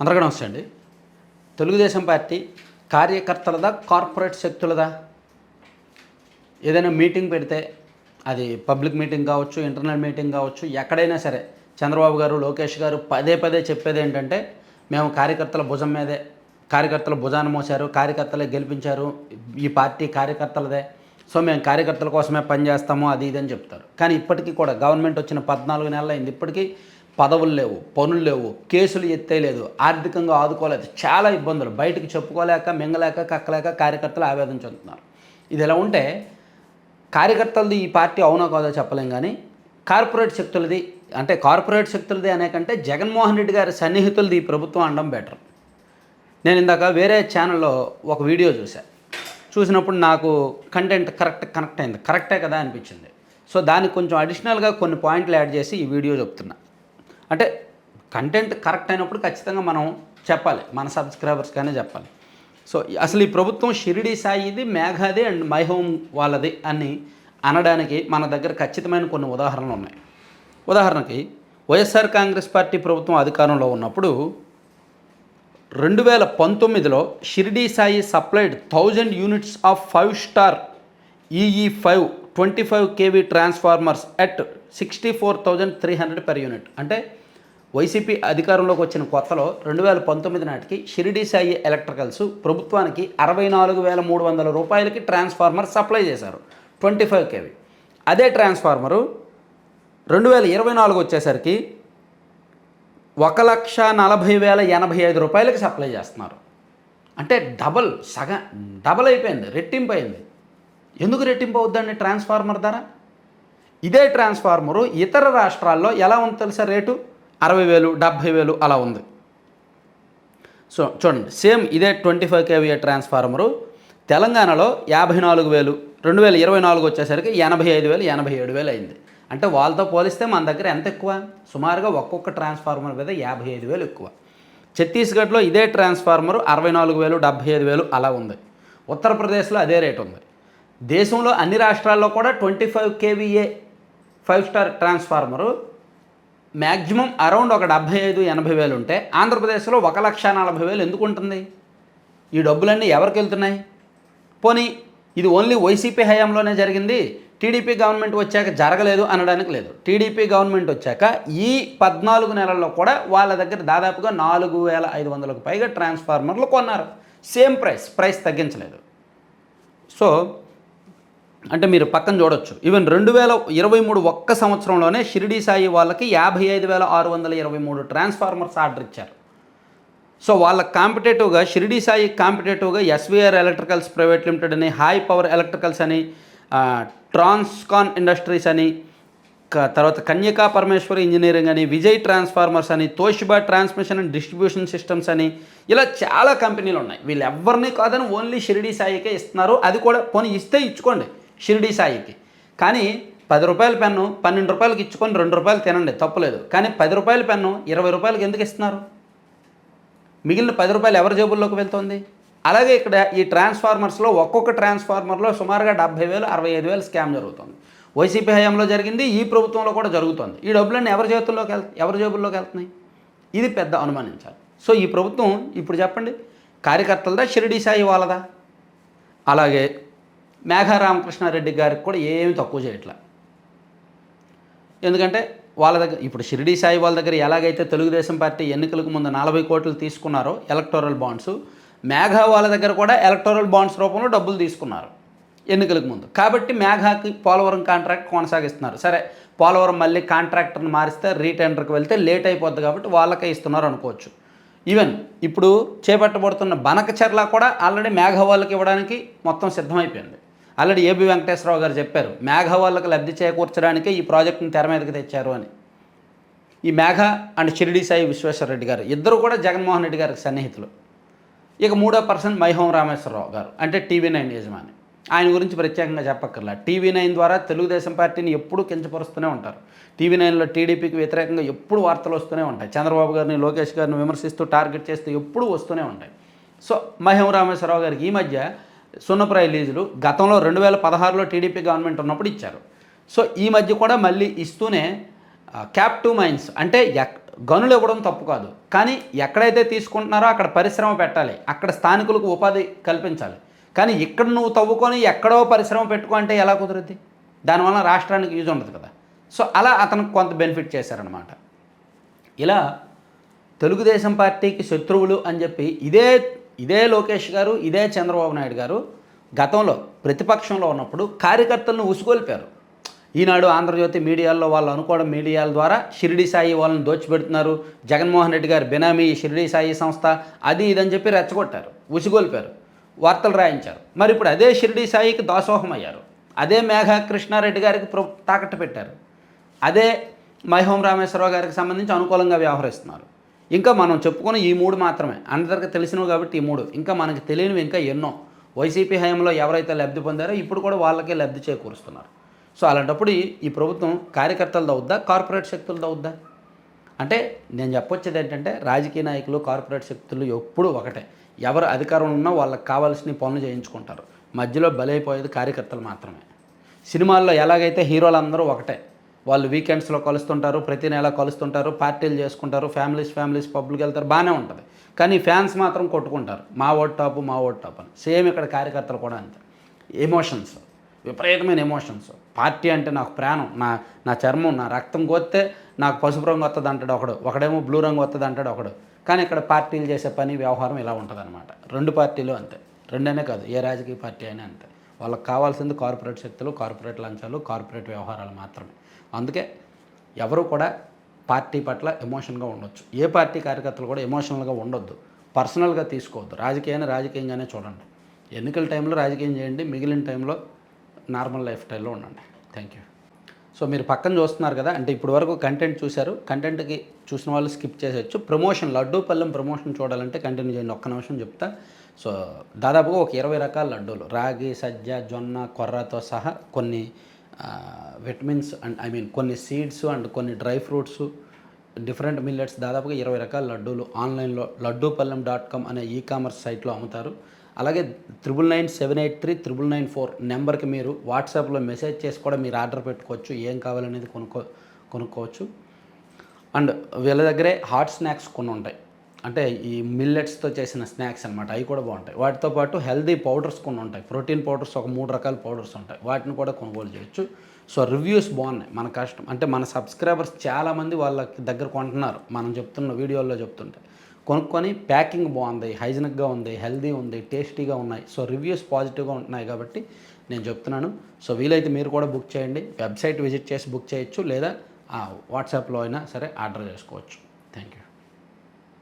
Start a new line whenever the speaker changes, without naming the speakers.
అందరికీ నమస్తే అండి. తెలుగుదేశం పార్టీ కార్యకర్తలదా కార్పొరేట్ శక్తులదా? ఏదైనా మీటింగ్ పెడితే అది పబ్లిక్ మీటింగ్ కావచ్చు ఇంటర్నల్ మీటింగ్ కావచ్చు ఎక్కడైనా సరే చంద్రబాబు గారు లోకేష్ గారు పదే పదే చెప్పేది ఏంటంటే మేము కార్యకర్తల భుజం మీదే కార్యకర్తల భుజాన్ని మోసారు కార్యకర్తలే గెలిపించారు ఈ పార్టీ కార్యకర్తలదే సో మేము కార్యకర్తల కోసమే పనిచేస్తాము అది ఇది అని చెప్తారు. కానీ ఇప్పటికీ కూడా గవర్నమెంట్ వచ్చిన పద్నాలుగు నెలలు అయింది ఇప్పటికీ పదవులు లేవు పనులు లేవు కేసులు ఎత్తేయలేదు ఆర్థికంగా ఆదుకోలేదు చాలా ఇబ్బందులు. బయటకు చెప్పుకోలేక మింగలేక కక్కలేక కార్యకర్తలు ఆవేదన చెందుతున్నారు. ఇది ఎలా ఉంటే కార్యకర్తలది ఈ పార్టీ అవునో కాదో చెప్పలేం కానీ కార్పొరేట్ శక్తులది అంటే కార్పొరేట్ శక్తులది అనే కంటే జగన్మోహన్ రెడ్డి గారి సన్నిహితులది ఈ ప్రభుత్వం అనడం బెటర్. నేను ఇందాక వేరే ఛానల్లో ఒక వీడియో చూశాను చూసినప్పుడు నాకు కంటెంట్ కరెక్ట్ కనెక్ట్ అయింది. కరెక్టే కదా అనిపించింది. సో దానికి కొంచెం అడిషనల్గా కొన్ని పాయింట్లు యాడ్ చేసి ఈ వీడియో చెప్తున్నా. అంటే కంటెంట్ కరెక్ట్ అయినప్పుడు ఖచ్చితంగా మనం చెప్పాలి. మన సబ్స్క్రైబర్స్ కానీ చెప్పాలి. సో అసలు ఈ ప్రభుత్వం షిరిడి సాయిది మేఘాది అండ్ మై హోమ్ వాళ్ళది అని అనడానికి మన దగ్గర ఖచ్చితమైన కొన్ని ఉదాహరణలు ఉన్నాయి. ఉదాహరణకి వైఎస్ఆర్ కాంగ్రెస్ పార్టీ ప్రభుత్వం అధికారంలో ఉన్నప్పుడు రెండు వేల పంతొమ్మిదిలో Shirdi Sai supplied thousand units of five star EE five twenty five KV transformers at sixty four thousand three hundred per unit. అంటే వైసీపీ అధికారంలోకి వచ్చిన కొత్తలో రెండు వేల పంతొమ్మిది నాటికి షిరిడి సాయి ఎలక్ట్రికల్స్ ప్రభుత్వానికి అరవై నాలుగు వేల మూడు వందల రూపాయలకి ట్రాన్స్ఫార్మర్ సప్లై చేశారు. Twenty five KV. అదే ట్రాన్స్ఫార్మరు రెండు వేల ఇరవై నాలుగు వచ్చేసరికి ఒక లక్ష నలభై వేల ఎనభై ఐదు రూపాయలకి సప్లై చేస్తున్నారు. అంటే డబల్ సగం డబల్ అయిపోయింది రెట్టింపు అయింది. ఎందుకు రెట్టింపు అవుద్దండి ట్రాన్స్ఫార్మర్ ధర? ఇదే ట్రాన్స్ఫార్మరు ఇతర రాష్ట్రాల్లో ఎలా ఉంది తెలుసా రేటు? అరవై వేలు డెబ్భై వేలు అలా ఉంది. సో చూడండి సేమ్ ఇదే ట్వంటీ ఫైవ్ కేవీఏ ట్రాన్స్ఫార్మరు. తెలంగాణలో యాభై నాలుగు వేలు రెండు వేల ఇరవై నాలుగు వచ్చేసరికి ఎనభై ఐదు వేలు ఎనభై ఏడు వేలు అయింది. అంటే వాళ్ళతో పోలిస్తే మన దగ్గర ఎంత ఎక్కువ? సుమారుగా ఒక్కొక్క ట్రాన్స్ఫార్మర్ మీద యాభై ఐదు వేలు ఎక్కువ. ఛత్తీస్గఢ్లో ఇదే ట్రాన్స్ఫార్మర్ అరవై నాలుగు వేలు డెబ్భై ఐదు వేలు అలా ఉంది. ఉత్తరప్రదేశ్లో అదే రేటు ఉంది. దేశంలో అన్ని రాష్ట్రాల్లో కూడా twenty five KVA five star transformer. Maximum around ఒక డెబ్భై ఐదు ఎనభై వేలు ఉంటే ఆంధ్రప్రదేశ్లో ఒక లక్ష నలభై వేలు ఎందుకు ఉంటుంది? ఈ డబ్బులన్నీ ఎవరికి వెళ్తున్నాయి? పోనీ ఇది ఓన్లీ వైసీపీ హయాంలోనే జరిగింది. టీడీపీ గవర్నమెంట్ వచ్చాక జరగలేదు అనడానికి లేదు. టీడీపీ గవర్నమెంట్ వచ్చాక ఈ పద్నాలుగు నెలల్లో కూడా వాళ్ళ దగ్గర దాదాపుగా నాలుగు వేల ఐదు వందలకు పైగా ట్రాన్స్ఫార్మర్లు కొన్నారు. సేమ్ ప్రైస్ ప్రైస్ తగ్గించలేదు. సో అంటే మీరు పక్కన చూడొచ్చు. ఈవెన్ రెండు వేల ఇరవై మూడు ఒక్క సంవత్సరంలోనే షిరిడి సాయి వాళ్ళకి యాభై ఐదు వేల ఆరు వందల ఇరవై మూడు ట్రాన్స్ఫార్మర్స్ ఆర్డర్ ఇచ్చారు. సో వాళ్ళ కాంపిటేటివ్గా షిరిడి సాయి కాంపిటేటివ్గా ఎస్వీఆర్ ఎలక్ట్రికల్స్ ప్రైవేట్ లిమిటెడ్ అని హై పవర్ ఎలక్ట్రికల్స్ అని ట్రాన్స్కాన్ ఇండస్ట్రీస్ అని తర్వాత కన్యకా పరమేశ్వరి ఇంజనీరింగ్ అని విజయ్ ట్రాన్స్ఫార్మర్స్ అని Toshiba transmission and distribution systems అని ఇలా చాలా కంపెనీలు ఉన్నాయి. వీళ్ళు ఎవరిని కాదని ఓన్లీ షిరిడి సాయికే ఇస్తున్నారు. అది కూడా పోనీ ఇస్తే ఇచ్చుకోండి. షిరిడి సాయికి. కానీ పది రూపాయల పెన్ను పన్నెండు రూపాయలకి ఇచ్చుకొని రెండు రూపాయలు తినండి తప్పులేదు. కానీ పది రూపాయల పెన్ను ఇరవై రూపాయలకి ఎందుకు ఇస్తున్నారు? మిగిలిన పది రూపాయలు ఎవరి జేబుల్లోకి వెళ్తుంది? అలాగే ఇక్కడ ఈ ట్రాన్స్ఫార్మర్స్లో ఒక్కొక్క ట్రాన్స్ఫార్మర్లో సుమారుగా డెబ్బై వేలు అరవై ఐదు వేలు స్కామ్ జరుగుతుంది. వైసీపీ హయాంలో జరిగింది ఈ ప్రభుత్వంలో కూడా జరుగుతుంది. ఈ డబ్బులన్నీ ఎవరి చేతుల్లోకి వెళ్ ఎవరి జేబుల్లోకి వెళ్తున్నాయి? ఇది పెద్ద అనుమానించాలి. సో ఈ ప్రభుత్వం ఇప్పుడు చెప్పండి కార్యకర్తలదా షిరిడి సాయి వాళ్ళదా? అలాగే మేఘా రామకృష్ణారెడ్డి గారికి కూడా ఏమీ తక్కువ చేయట్లే. ఎందుకంటే వాళ్ళ దగ్గర ఇప్పుడు షిరిడి సాయి వాళ్ళ దగ్గర ఎలాగైతే తెలుగుదేశం పార్టీ ఎన్నికలకు ముందు నలభై కోట్లు తీసుకున్నారో ఎలక్టోరల్ బాండ్స్ మేఘా వాళ్ళ దగ్గర కూడా ఎలక్టోరల్ బాండ్స్ రూపంలో డబ్బులు తీసుకున్నారు ఎన్నికలకు ముందు. కాబట్టి మేఘాకి పోలవరం కాంట్రాక్ట్ కొనసాగిస్తున్నారు. సరే పోలవరం మళ్ళీ కాంట్రాక్టర్ని మారిస్తే రీటెండర్కి వెళ్తే లేట్ అయిపోద్ది కాబట్టి వాళ్ళకే ఇస్తున్నారు అనుకోవచ్చు. ఈవెన్ ఇప్పుడు చేపట్టబడుతున్న బనకచర్ల కూడా ఆల్రెడీ మేఘ వాళ్ళకి ఇవ్వడానికి మొత్తం సిద్ధమైపోయింది. ఆల్రెడీ ఏబి వెంకటేశ్వరరావు గారు చెప్పారు మేఘ వాళ్ళకి లబ్ధి చేకూర్చడానికే ఈ ప్రాజెక్టును తెర మీదకి తెచ్చారు అని. ఈ మేఘ అండ్ షిరిడి సాయి విశ్వేశ్వరరెడ్డి గారు ఇద్దరు కూడా జగన్మోహన్ రెడ్డి గారికి సన్నిహితులు. ఇక మూడో పర్సన్ మైహోం రామేశ్వరరావు గారు అంటే టీవీ నైన్ యజమాని. ఆయన గురించి ప్రత్యేకంగా చెప్పక్కర్లా. టీవీ నైన్ ద్వారా తెలుగుదేశం పార్టీని ఎప్పుడూ కించపరుస్తూనే ఉంటారు. టీవీ నైన్లో టీడీపీకి వ్యతిరేకంగా ఎప్పుడు వార్తలు వస్తూనే ఉంటాయి. చంద్రబాబు గారిని లోకేష్ గారిని విమర్శిస్తూ టార్గెట్ చేస్తూ ఎప్పుడూ వస్తూనే ఉంటాయి. సో మహేం రామేశ్వరరావు గారికి ఈ మధ్య సున్నప్రాయ లీజులు గతంలో రెండు వేల పదహారులో టీడీపీ గవర్నమెంట్ ఉన్నప్పుడు ఇచ్చారు. సో ఈ మధ్య కూడా మళ్ళీ ఇస్తూనే క్యాప్ టూ మైన్స్ అంటే ఎక్- గనులు ఇవ్వడం తప్పు కాదు. కానీ ఎక్కడైతే తీసుకుంటున్నారో అక్కడ పరిశ్రమ పెట్టాలి. అక్కడ స్థానికులకు ఉపాధి కల్పించాలి. కానీ ఇక్కడ నువ్వు తవ్వుకొని ఎక్కడో పరిశ్రమ పెట్టుకో అంటే ఎలా కుదురుద్ది? దానివల్ల రాష్ట్రానికి యూజ్ ఉండదు కదా. సో అలా అతనికి కొంత బెనిఫిట్ చేశారనమాట ఇలా తెలుగుదేశం పార్టీకి శత్రువులు అని చెప్పి ఇదే ఇదే లోకేష్ గారు ఇదే చంద్రబాబు నాయుడు గారు గతంలో ప్రతిపక్షంలో ఉన్నప్పుడు కార్యకర్తలను ఉసుగొల్పారు. ఈనాడు ఆంధ్రజ్యోతి మీడియాల్లో వాళ్ళు అనుకోవడం మీడియాల ద్వారా షిరిడి సాయి వాళ్ళని దోచిపెడుతున్నారు. జగన్మోహన్ రెడ్డి గారు బినామీ షిరిడి సాయి సంస్థ అది ఇదని చెప్పి రెచ్చగొట్టారు ఉసిగొల్పారు వార్తలు రాయించారు. మరి ఇప్పుడు అదే షిరిడి సాయికి దాసోహం అయ్యారు అదే మేఘ కృష్ణారెడ్డి గారికి తాకట్టు పెట్టారు. అదే మైహోం రామేశ్వరరావు గారికి సంబంధించి అనుకూలంగా వ్యవహరిస్తున్నారు. ఇంకా మనం చెప్పుకున్న ఈ మూడు మాత్రమే. అందరికీ తెలిసినవి కాబట్టి ఈ మూడు. ఇంకా మనకి తెలియనివి ఇంకా ఎన్నో. వైసీపీ హయాంలో ఎవరైతే లబ్ధి పొందారో ఇప్పుడు కూడా వాళ్ళకే లబ్ధి చేకూరుస్తున్నారు. సో అలాంటప్పుడు ఈ- ప్రభుత్వం కార్యకర్తలు దవుద్దా కార్పొరేట్ శక్తులు దవుద్దా అంటే నేను చెప్పొచ్చేది ఏంటంటే రాజకీయ నాయకులు కార్పొరేట్ శక్తులు ఎప్పుడూ ఒకటే. ఎవరు అధికారం ఉన్నా వాళ్ళకి కావాల్సిన పనులు చేయించుకుంటారు. మధ్యలో బలైపోయేది కార్యకర్తలు మాత్రమే. సినిమాల్లో ఎలాగైతే హీరోలు అందరూ ఒకటే. వాళ్ళు వీకెండ్స్లో కలుస్తుంటారు ప్రతి నెల కలుస్తుంటారు పార్టీలు చేసుకుంటారు ఫ్యామిలీస్ ఫ్యామిలీస్ పబ్లిక్ వెళ్తారు బాగానే ఉంటుంది. కానీ ఫ్యాన్స్ మాత్రం కొట్టుకుంటారు. మా ఓట్ టాపు మా ఓట్ టాప్ అని. సేమ్ ఇక్కడ కార్యకర్తలు కూడా అంతే. ఎమోషన్స్ విపరీతమైన ఎమోషన్స్ పార్టీ అంటే నాకు ప్రాణం. నా నా చర్మం నా రక్తం కొత్తే నాకు పసుపు రంగు వస్తుంది అంటాడు ఒకడు. ఒకడేమో బ్లూ రంగు వస్తుంది అంటాడు ఒకడు. కానీ ఇక్కడ పార్టీలు చేసే పని వ్యవహారం ఇలా ఉంటుంది రెండు పార్టీలు అంతే. రెండనే కాదు ఏ రాజకీయ పార్టీ అయినా అంతే. వాళ్ళకి కావాల్సింది కార్పొరేట్ శక్తులు కార్పొరేట్ లంచాలు కార్పొరేట్ వ్యవహారాలు మాత్రమే. అందుకే ఎవరు కూడా పార్టీ పట్ల ఎమోషన్గా ఉండొచ్చు. ఏ పార్టీ కార్యకర్తలు కూడా ఎమోషనల్గా ఉండొద్దు. పర్సనల్గా తీసుకోవద్దు. రాజకీయాన్ని రాజకీయంగానే చూడండి. ఎన్నికల టైంలో రాజకీయం చేయండి మిగిలిన టైంలో నార్మల్ లైఫ్ స్టైల్లో ఉండండి. Thank you. సో మీరు పక్కన చూస్తున్నారు కదా అంటే ఇప్పుడు వరకు కంటెంట్ చూశారు. కంటెంట్కి చూసిన వాళ్ళు స్కిప్ చేసేయచ్చు. ప్రమోషన్ లడ్డూపల్లెం ప్రమోషన్ చూడాలంటే కంటిన్యూ చేయండి. ఒక్క నిమిషం చెప్తా. సో దాదాపుగా ఒక ఇరవై రకాల లడ్డూలు. రాగి సజ్జ జొన్న కొర్రతో సహా కొన్ని విటమిన్స్ అండ్ ఐ మీన్ కొన్ని సీడ్స్ అండ్ కొన్ని డ్రై ఫ్రూట్స్ డిఫరెంట్ మిల్లెట్స్ దాదాపుగా ఇరవై రకాల లడ్డూలు ఆన్లైన్లో లడ్డూపల్లెం డాట్ కామ్ అనే ఈ కామర్స్ సైట్లో అమ్ముతారు. అలాగే triple nine seven eight three triple nine four నెంబర్కి మీరు వాట్సాప్లో మెసేజ్ చేసి కూడా మీరు ఆర్డర్ పెట్టుకోవచ్చు ఏం కావాలనేది కొనుక్కో కొనుక్కోవచ్చు. అండ్ వీళ్ళ దగ్గరే హాట్ స్నాక్స్ కొన్ని ఉంటాయి అంటే ఈ మిల్లెట్స్తో చేసిన స్నాక్స్ అనమాట అవి కూడా బాగుంటాయి. వాటితో పాటు హెల్దీ పౌడర్స్ కొన్ని ఉంటాయి. ప్రోటీన్ పౌడర్స్ ఒక మూడు రకాల పౌడర్స్ ఉంటాయి. వాటిని కూడా కొనుగోలు చేయొచ్చు. సో రివ్యూస్ బాగున్నాయి మన కష్టం అంటే మన సబ్స్క్రైబర్స్ చాలామంది వాళ్ళకి దగ్గర కొంటున్నారు. మనం చెప్తున్న వీడియోల్లో చెప్తుంటే. కొనుక్కొని ప్యాకింగ్ బాగుంది హైజనిక్గా ఉంది హెల్దీ ఉంది టేస్టీగా ఉన్నాయి. సో రివ్యూస్ పాజిటివ్గా ఉంటున్నాయి కాబట్టి నేను చెప్తున్నాను. సో వీలైతే మీరు కూడా బుక్ చేయండి. వెబ్సైట్ విజిట్ చేసి బుక్ చేయొచ్చు. లేదా వాట్సాప్లో అయినా సరే ఆర్డర్ చేసుకోవచ్చు. Thank you